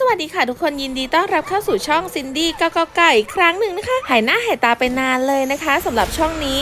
สวัสดีค่ะทุกคนยินดีต้อนรับเข้าสู่ช่องซินดี้ก้าไก่ครั้งหนึ่งนะคะ หายหน้าหายตาไปนานเลยนะคะสำหรับช่องนี้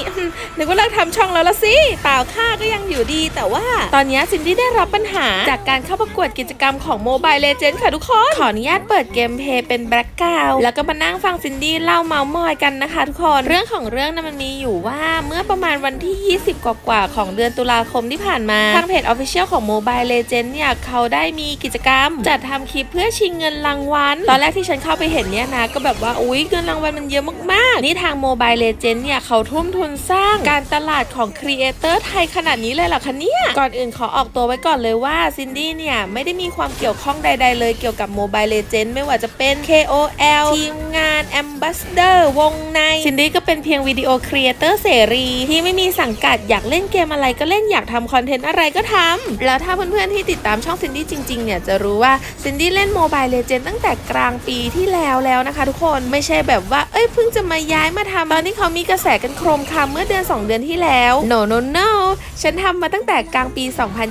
นึกว่าเลิกทำช่องแล้วละสิเปล่าค่าก็ยังอยู่ดี แต่ว่าตอนนี้ซินดี้ได้รับปัญหา จากการเข้าประกวดกิจกรรมของโมบายเลเจนด์ค่ะทุกคน ขออนุญาตเปิดเกมเพย์เป็นแบล็กเกราแล้วก็มานั่งฟังซินดี้เล่าเมาส์มอยกันนะคะ ทุกคนเรื่องของเรื่องนั้นมันมีอยู่ว่าเมื่อประมาณวันที่ 20 กว่าๆของเดือนตุลาคมที่ผ่านมาทางเพจ Official ของ Mobile Legends เนี่ยเขาได้มีกิจกรรมจัดทำคลิปเพื่อชิงเงินรางวัล ตอนแรกที่ฉันเข้าไปเห็นเนี่ยนะ ก็แบบว่าอุ๊ยเงินรางวัลมันเยอะมากๆ นี่ทาง Mobile Legends เนี่ยเขาทุ่มทุนสร้างการตลาดของครีเอเตอร์ไทยขนาดนี้เลยเหรอคะเนี่ย ก่อนอื่นขอออกตัวไว้ก่อนเลยว่าซินดี้เนี่ยไม่ได้มีความเกี่ยวข้องใด ๆ เลยเกี่ยวกับ Mobile Legends ไม่ว่าจะเป็น KOL ทีมงาน Ambassador วงในซินดี้ก็เป็นเพียงวิดีโอครีเอเตอร์เสรีที่ไม่มีสังกัดอยากเล่นเกมอะไรก็เล่นอยากทำคอนเทนต์อะไรก็ทำแล้วถ้าเพื่อนๆที่ติดตามช่องซินดี้จริงๆเนี่ยจะรู้ว่าซินดี้เล่น Mobile Legend ตั้งแต่กลางปีที่แล้วแล้วนะคะ ทุกคนไม่ใช่แบบว่าเอ้ยเพิ่งจะมาย้ายมาทำตอนที่เขามีกระแสกันโครมคำเมื่อเดือน 2 เดือนที่แล้ว no no no ฉันทำมาตั้งแต่กลางปี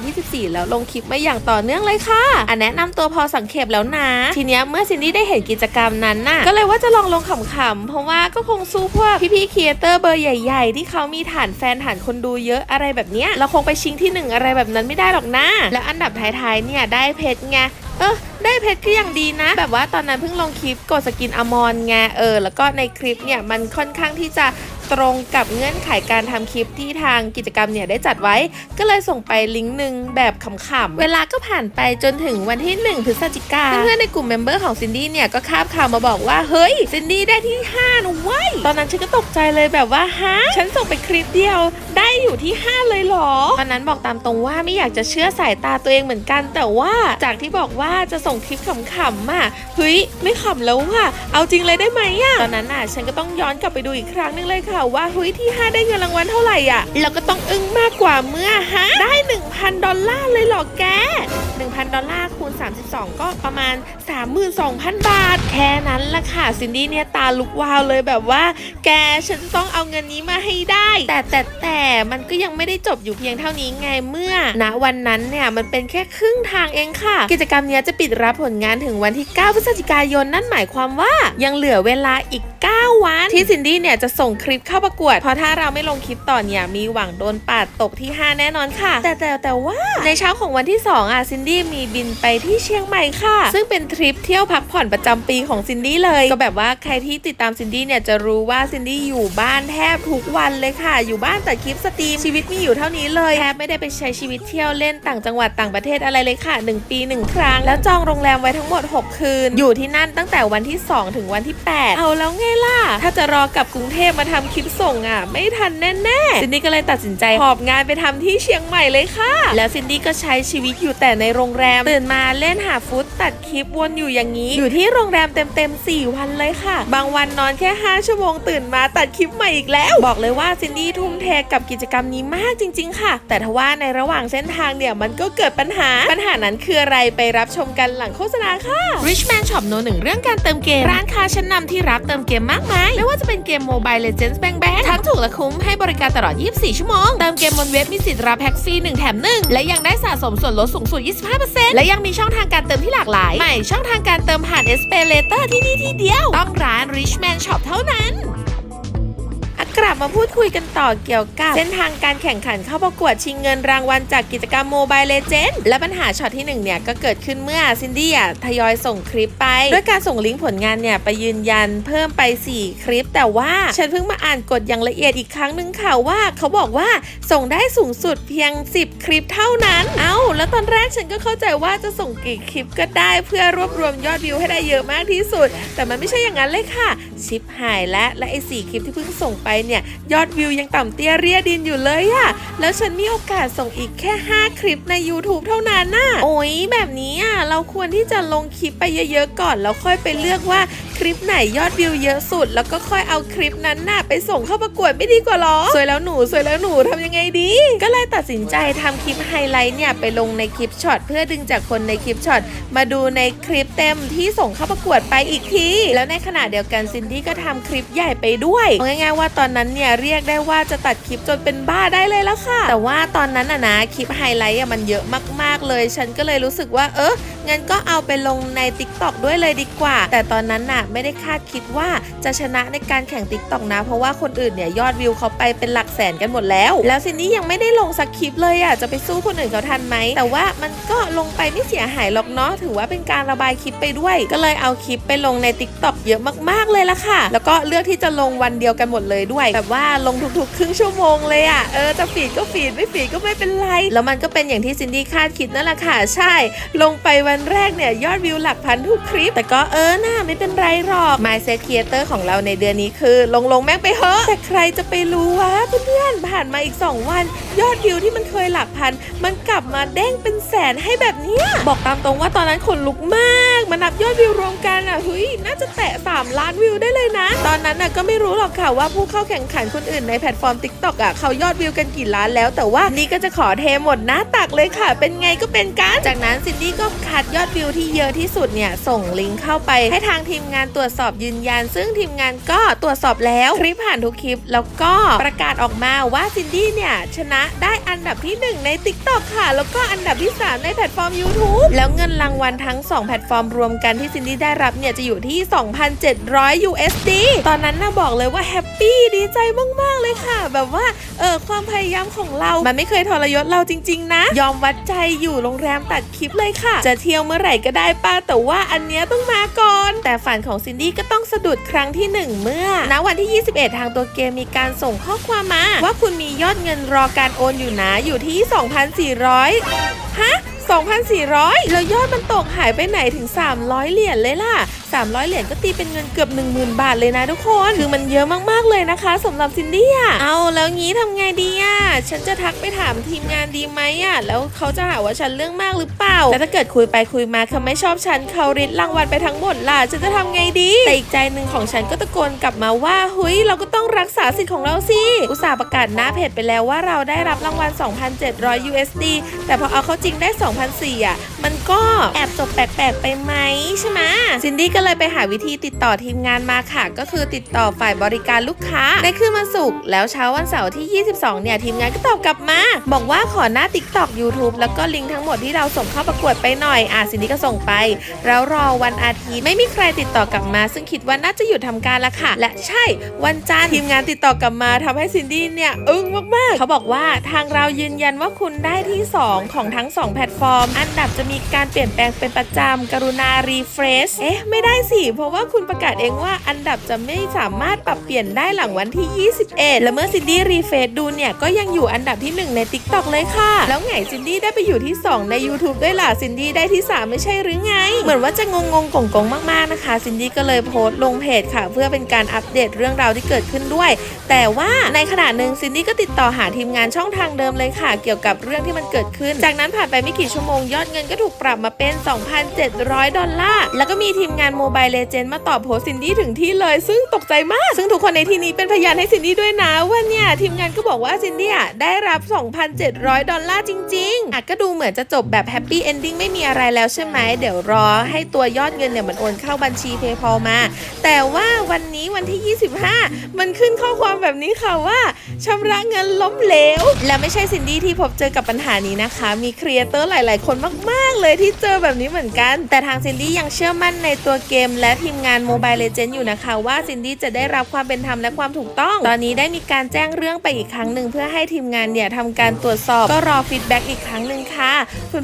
2024 แล้วลงคลิปมาอย่างต่อเนื่องเลยค่ะอันแนะนำตัวพอสังเขปแล้วนะ ทีเนี้ยเมื่อซินดี้ได้เห็นกิจกรรมนั้นน่ะก็เลยว่าจะลองลงขำๆเพราะว่าก็คงสู้พวกพี่ๆครีเอเตอร์เบอร์ใหญ่ ๆ ที่เขามีฐานแฟนฐานคนดูเยอะอะไรแบบเนี้ยเราคงไปชิงที่หนึ่งอะไรแบบนั้นไม่ได้หรอกนะแล้วอันดับท้ายๆเนี่ยได้เพชรไงเออ ได้เพชรก็ยังดีนะ แบบว่าตอนนั้นเพิ่งลงคลิปกดสกินอมอนไงเออ แล้วก็ในคลิปเนี่ยมันค่อนข้างที่จะ ตรงกับเงื่อนไขการทำคลิปที่ทางกิจกรรมเนี่ยได้จัดไว้ ก็เลยส่งไปลิงก์หนึ่งแบบขำๆ เวลาก็ผ่านไปจนถึงวันที่ 1 พฤศจิกาเพื่อนๆในกลุ่มเมมเบอร์ของซินดี้เนี่ยก็คาบข่าวมาบอกว่า เฮ้ย ซินดี้ได้ที่5นะเว้ย ตอนนั้นฉันก็ตกใจเลยแบบว่าฮะฉันส่งไปคลิปเดียวได้อยู่ที่ 5 เลยเหรอตอนนั้นบอกตามตรงว่าไม่อยากจะเชื่อสายตาตัวเองเหมือนกัน แต่ว่าจากที่บอกว่าจะส่งคลิปขำๆอะเฮ้ยไม่ขำแล้วว่ะเอาจริงเลยได้ไหมอะตอนนั้นอะฉันก็ต้องย้อนกลับไปดูอีกครั้งหนึงเลยค่ะว่าเฮ้ยที่ 5 ได้เงินรางวัลเท่าไหร่อะแล้วก็ต้องอึ้งมากกว่าเมื่อฮะได้ 1,000 ดอลลาร์เลยเหรอแก 1,000 ดอลลาร์คูณ 32 ก็ประมาณ 32,000 บาท แค่นั้นละค่ะซินดี้เนี่ยตาลุกวาวเลยแบบว่า แกฉันต้องเอาเงินนี้มาให้ได้ แต่แต่แต่มันก็ยังไม่ได้จบอยู่เพียงเท่านี้ไงเมื่อณวันนั้นเนี่ยมันเป็นแค่ครึ่งทางเองค่ะ กิจกรรมเนี้ยจะปิดรับผลงานถึงวันที่ 9 พฤศจิกายนนั่นหมายความว่ายังเหลือเวลาอีก 9 วัน ที่ซินดี้เนี่ยจะส่งคลิปเข้าประกวด เพราะถ้าเราไม่ลงคลิปต่อเนี่ยมีหวังโดนปาดตกที่ 5 แน่นอนค่ะ แต่แต่แต่ว่าในเช้าของวันที่ 2อะซินดี้มีบินไปที่เชียงใหม่ค่ะ ซึ่งเป็นทริปเที่ยวพักผ่อนประจำปีของซินดี้เลย ก็แบบว่าใครที่ติดตามซินดี้เนี่ยจะรู้ว่าซินดี้อยู่บ้านแทบทุกวันเลยค่ะ อยู่บ้านแต่คลิปสตรีมชีวิตมีอยู่เท่านี้เลยแทบไม่ได้ไปใช้ชีวิตเที่ยวเล่นต่างจังหวัดต่างประเทศอะไรเลยค่ะ 1 ปี 1 ครั้ง แล้วจองโรงแรมไว้ทั้งหมด 6 คืน อยู่ที่นั่นตั้งแต่วันที่ 2 ถึงวันที่ 8 เอาแล้วไงล่ะ ถ้าจะรอกลับกรุงเทพมาทำคลิปส่งอะ ไม่ทันแน่ๆซินดี้ก็เลยตัดสินใจหอบงานไปทำที่เชียงใหม่เลยค่ะ แล้วซินดี้ก็ใช้ชีวิตอยู่แต่ในโรงแรมตื่นมาเล่นหาฟุตตัดคลิปวนอยู่อย่างนี้ อยู่ที่โรงแรมเต็มๆ4วันเลยค่ะ บางวันนอนแค่ 5 ชั่วโมงตื่นมาตัดคลิปใหม่อีกแล้ว บอกเลยว่าซินดี้ทุ่มเทกับกิจกรรมนี้มากจริง ๆ ค่ะ แต่ทว่าในระหว่างเส้นทางเนี่ยมันก็เกิดปัญหาปัญหานั้นคืออะไรไปรับชมกันหลังโฆษณาค่ะ Richman Shop โนหนึ่งเรื่องการเติมเกมร้านค้าชั้นนำที่รับเติมเกมมากมาย ไม่ว่าจะเป็นเกมโมบายเลเจนส์แบงแบงทั้งถูกและคุ้มให้บริการตลอด 24 ชั่วโมง เติมเกมบนเว็บมีสิทธิ์รับแพ็กฟรี1แถม1 และยังได้สะสมส่วนลดสูงสุด 25%และยังมีช่องทางการเติมที่หลากหลาย ใหม่ช่องทางการเติมผ่าน s p a y Later ที่นี่ที่เดียว ต้องร้าน Richman Shop เท่านั้น กลับมาพูดคุยกันต่อเกี่ยวกับ เส้นทางการแข่งขันเข้าประกวดชิงเงินรางวัลจากกิจกรรม Mobile Legends และปัญหาช็อตที่1เนี่ยก็เกิดขึ้นเมื่อซินดี้อะทยอยส่งคลิปไปด้วยการส่งลิงก์ผลงานเนี่ยไปยืนยันเพิ่มไป 4 คลิป แต่ว่าฉันเพิ่งมาอ่านกฎอย่างละเอียดอีกครั้งหนึ่งค่ะว่า เขาบอกว่าส่งได้สูงสุดเพียง 10 คลิปเท่านั้น เอ้า แล้วตอนแรกฉันก็เข้าใจว่าจะส่งกี่คลิปก็ได้เพื่อรวบรวมยอดวิวให้ได้เยอะมากที่สุด แต่มันไม่ใช่อย่างนั้นเลยค่ะ ชิปหายและและไอ้สี่คลิปที่เพิ่งส่งไปเนี่ย ยอดวิวยังต่ำเตี้ยเรียดินอยู่เลยอะแล้วฉันมีโอกาสส่งอีกแค่ 5 คลิปใน YouTube เท่านั้นน่ะโอ้ยแบบนี้อะเราควรที่จะลงคลิปไปเยอะๆก่อนแล้วค่อยไปเลือกว่าคลิปไหนยอดวิวเยอะสุด แล้วก็ค่อยเอาคลิปนั้นน่ะไปส่งเข้าประกวดไม่ดีกว่าหรอ สวยแล้วหนูสวยแล้วหนูทำยังไงดี ก็เลยตัดสินใจทำคลิปไฮไลท์เนี่ยไปลงในคลิปช็อตเพื่อดึงจากคนในคลิปช็อตมาดูในคลิปเต็มที่ส่งเข้าประกวดไปอีกที แล้วในขณะเดียวกันซินดี้ก็ทำคลิปใหญ่ไปด้วยง่ายๆว่าตอนนั้นเนี่ยเรียกได้ว่าจะตัดคลิปจนเป็นบ้าได้เลยแล้วค่ะ แต่ว่าตอนนั้นอะนะคลิปไฮไลท์อะมันเยอะมากๆเลย ฉันก็เลยรู้สึกว่าเอองั้นก็เอาไปลงใน t ิ k t o k ด้วยเลยดีกว่า แต่ตอนนั้นน่ะไม่ได้คาดคิดว่าจะชนะในการแข่ง t ิ k t o k นะ เพราะว่าคนอื่นเนี่ยยอดวิวเขาไปเป็นหลักแสนกันหมดแล้ว แล้วซินดี้ยังไม่ได้ลงสักคลิปเลยอะจะไปสู้คนอื่นเขาทันไหม แต่ว่ามันก็ลงไปไม่เสียหายหรอกเนาะถือว่าเป็นการระบายคลิปไปด้วย ก็เลยเอาคลิปไปลงใน t ิ k t o k เยอะมากๆเลยละค่ะ แล้วก็เลือกที่จะลงวันเดียวกันหมดเลยด้วยแบบว่าลงทุกๆ ครึ่งชั่วโมงเลยอะเออจะฟีดก็ฟีดไม่ฟีดก็ไม่เป็นไร แล้วมันก็เป็นอย่างที่ซินดี้คาดคิดนั่นแหละค่ะใช่ ลงไปวันแรกเนี่ยยอดวิวหลักพันทุกคลิป แต่ก็เออน่าไม่เป็นไรหรอก My Set Creator ของเราในเดือนนี้คือ ลงลงแม่งไปเถอะแต่ใครจะไปรู้วะเพื่อนๆผ่านมาอีก 2 วัน ยอดวิวที่มันเคยหลักพัน มันกลับมาเด้งเป็นแสนให้แบบเนี้ยบอกตามตรงว่าตอนนั้นขนลุกมากมานับยอดวิวรวมกันอะเฮ้ยน่าจะแตะ3ล้านวิวได้เลยนะ ตอนนั้นน่ะก็ไม่รู้หรอกค่ะว่าผู้เข้าแข่งขันคนอื่นในแพลตฟอร์ม TikTok อะเขายอดวิวกันกี่ล้านแล้ว แต่ว่านี่ก็จะขอเทหมดหน้าตักเลยค่ะ เป็นไงก็เป็นกันจากนั้นซินดี้ก็คัดยอดวิวที่เยอะที่สุดเนี่ยส่งลิงก์เข้าไปให้ทางทีมงานตรวจสอบยืนยัน ซึ่งทีมงานก็ตรวจสอบแล้วคลิปผ่านทุกคลิป แล้วก็ประกาศออกมาว่าซินดี้เนี่ย ชนะได้อันดับที่ 1 ใน TikTok ค่ะ แล้วก็อันดับที่ 3 ในแพลตฟอร์ม YouTube แล้วเงินรางวัลทั้ง 2 แพลตฟอร์มรวมกันที่ซินดี้ได้รับเนี่ย จะอยู่ที่ 2,700 USD ตอนนั้นน่ะบอกเลยว่าแฮปปี้ดีใจมาก ๆ เลยค่ะ แบบว่าเออความพยายามของเรา มันไม่เคยทรยศเราจริง ๆ นะ ยอมวัดใจอยู่โรงแรมตัดคลิปเลยค่ะ จะเที่ยวเมื่อไหร่ก็ได้ป้าแต่ว่าอันเนี้ยต้องมาก่อน แต่ฝันของซินดี้ก็ต้องสะดุดครั้งที่ 1 เมื่อณวันที่ 21 ทางตัวเกมมีการส่งข้อความมา ว่าคุณมียอดเงินรอการโอนอยู่นะอยู่ที่ 2,400 ฮะ 2,400 แล้วยอดมันตกหายไปไหนถึง 300 เหรียญเลยล่ะ 300 เหรียญก็ตีเป็นเงินเกือบ 10,000 บาทเลยนะทุกคน คือมันเยอะมากๆเลยนะคะสำหรับซินดี้อะเอาแล้วงี้ทำไงดีอะฉันจะทักไปถามทีมงานดีไหมอะแล้วเขาจะหาว่าฉันเรื่องมากหรือเปล่าแต่ถ้าเกิดคุยไปคุยมาเขาไม่ชอบฉันเขาริดรางวัลไปทั้งหมดล่ะฉันจะทำไงดีแต่อีกใจหนึ่งของฉันก็ตะโกนกลับมาว่าเฮ้ยเราก็ต้องรักษาสิทธิ์ของเราสิอุตส่าห์ประกาศหน้าเพจไปแล้วว่าเราได้รับรางวัล 2,700 USD แต่พอเอาเข้าจริงได้ 2,400อะ มันก็แอบจบแปลกๆไปไหมใช่ไหมซินดี้ก็เลยไปหาวิธีติดต่อทีมงานมาค่ะ ก็คือติดต่อฝ่ายบริการลูกค้าในคืนวันศุกร์แล้วเช้าวันเสาร์ที่ 22 เนี่ย ทีมงานก็ตอบกลับมา บอกว่าขอหน้า TikTok YouTube แล้วก็ลิงก์ทั้งหมดที่เราส่งเข้าประกวดไปหน่อยอะซินดี้ก็ส่งไป แล้วรอวันอาทิตย์ไม่มีใครติดต่อกลับมา ซึ่งคิดว่าน่าจะหยุดทำการละค่ะ และใช่วันจันทร์ทีมงานติดต่อกลับมาทำให้ซินดี้เนี่ยอึ้งมากๆ เขาบอกว่าทางเรายืนยันว่าคุณได้ที่ 2 ของทั้ง 2 แพลตฟอร์ม อันดับจะมีีการเปลี่ยนแปลงเป็นประจำ กรุณารีเฟรช เอ๊ะ ไม่ได้สิ เพราะว่าคุณประกาศเองว่าอันดับจะไม่สามารถปรับเปลี่ยนได้หลังวันที่ 21 และเมื่อซินดี้รีเฟรชดูเนี่ย ก็ยังอยู่อันดับที่ 1 ใน TikTok เลยค่ะ แล้วไงซินดี้ได้ไปอยู่ที่ 2 ใน YouTube ด้วยล่ะซินดี้ได้ที่ 3 ไม่ใช่หรือไง เหมือนว่าจะงงงๆกงๆมากๆนะคะซินดี้ก็เลยโพสต์ลงเพจค่ะ เพื่อเป็นการอัปเดตเรื่องราวที่เกิดขึ้นด้วย แต่ว่าในขณะหนึ่งซินดี้ก็ติดต่อหาทีมงานช่องทางเดิมเลยค่ะ เกี่ยวกับเรื่องที่มันเกิดขึ้น จากนั้นผ่านไปไม่กี่ชั่วโมงยอดเงินก็ถูกปรับมาเป็น 2,700 ดอลลาร์ แล้วก็มีทีมงานโมบายเลเจนด์มาตอบโพสซินดี้ถึงที่เลย ซึ่งตกใจมาก ซึ่งทุกคนในที่นี้เป็นพยานให้ซินดี้ด้วยนะว่าเนี่ยทีมงานก็บอกว่าซินดี้อะได้รับ 2,700 ดอลลาร์จริง ๆอะก็ดูเหมือนจะจบแบบแฮปปี้เอนดิ้งไม่มีอะไรแล้วใช่ไหม เดี๋ยวรอให้ตัวยอดเงินเนี่ยมันโอนเข้าบัญชี PayPal มา แต่ว่าวันนี้วันที่ 25 มันขึ้นข้อความแบบนี้ค่ะว่าชำระเงินล้มเหลว และไม่ใช่ซินดี้ที่พบเจอกับปัญหานี้นะคะ มีครีเอเตอร์หลาย ๆ คนมาก ๆเลยที่เจอแบบนี้เหมือนกัน แต่ทางซินดี้ยังเชื่อมั่นในตัวเกม และทีมงานโมบายเลเจนด์อยู่นะคะ ว่าซินดี้จะได้รับความเป็นธรรมและความถูกต้อง ตอนนี้ได้มีการแจ้งเรื่องไปอีกครั้งหนึ่งเพื่อให้ทีมงานเนี่ยทำการตรวจสอบ ก็รอฟีดแบ็กอีกครั้งหนึ่งค่ะ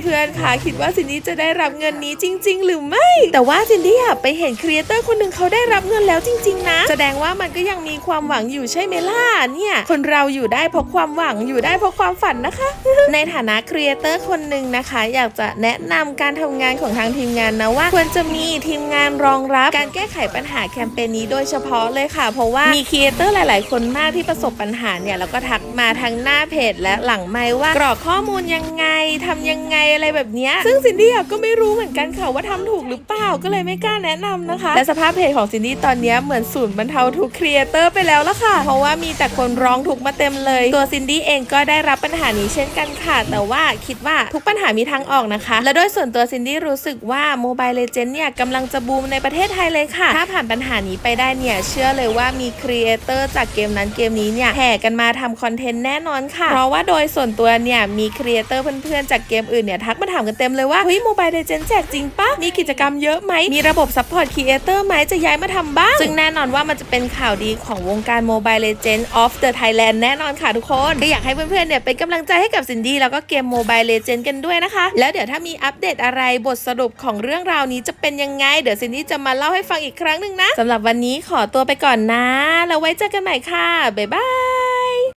เพื่อนๆค่ะคิดว่าซินดี้จะได้รับเงินนี้จริง ๆ หรือไม่ แต่ว่าซินดี้อะไปเห็นครีเอเตอร์คนหนึ่งเขาได้รับเงินแล้วจริง ๆ นะ แสดงว่ามันก็ยังมีความหวังอยู่ใช่ไหมล่ะเนี่ยคนเราอยู่ได้เพราะความหวังอยู่ได้เพราะความฝันนะคะ ในฐานะครีเอเตอร์คนหนึ่งนะคะ อยากจะแนะนะนำการทำงานของทางทีมงานนะว่า ควรจะมีทีมงานรองรับ การแก้ไขปัญหาแคมเปญนี้โดยเฉพาะเลยค่ะ เพราะว่ามีครีเอเตอร์หลาย ๆ คนมากที่ประสบปัญหาเนี่ยแล้วก็ทักมาทางหน้าเพจและหลังไมค์ว่ากรอกข้อมูลยังไงทำยังไงอะไรแบบนี้ซึ่งซินดี้ก็ไม่รู้เหมือนกันค่ะว่าทำถูกหรือเปล่าก็เลยไม่กล้าแนะนำนะคะ และสภาพเพจของซินดี้ตอนนี้เหมือนศูนย์บรรเทาทุกข์ครีเอเตอร์ไปแล้วละค่ะ เพราะว่ามีแต่คนร้องทุกมาเต็มเลย ตัวซินดี้เองก็ได้รับปัญหานี้เช่นกันค่ะ แต่ว่าคิดว่าทุกปัญหามีทางออกนะคะและโดยส่วนตัวซินดี้รู้สึกว่า Mobile Legends เนี่ยกำลังจะบูมในประเทศไทยเลยค่ะ ถ้าผ่านปัญหานี้ไปได้เนี่ย เชื่อเลยว่ามีครีเอเตอร์จากเกมนั้นเกมนี้เนี่ยแห่กันมาทำคอนเทนต์แน่นอนค่ะ เพราะว่าโดยส่วนตัวเนี่ยมีครีเอเตอร์เพื่อนๆจากเกมอื่นเนี่ยทักมาถามกันเต็มเลยว่าเฮ้ย Mobile Legends แจกจริงปะมีกิจกรรมเยอะไหมมีระบบซัพพอร์ตครีเอเตอร์ไหมจะย้ายมาทำบ้างซึ่งแน่นอนว่ามันจะเป็นข่าวดีของวงการ Mobile Legends of the Thailand แน่นอนค่ะทุกคนก็อยากให้เพื่อนๆเนี่ยเป็นกำลังใจให้กับซินดี้แล้วก็เกม Mobile Legends กันด้วยนะคะ แล้วเดี๋ยวถ้ามีอัปเดตอะไรบทสรุปของเรื่องราวนี้จะเป็นยังไง เดี๋ยวซินดี้จะมาเล่าให้ฟังอีกครั้งหนึ่งนะสำหรับวันนี้ขอตัวไปก่อนนะ แล้วไว้เจอกันใหม่ค่ะ บ๊ายบาย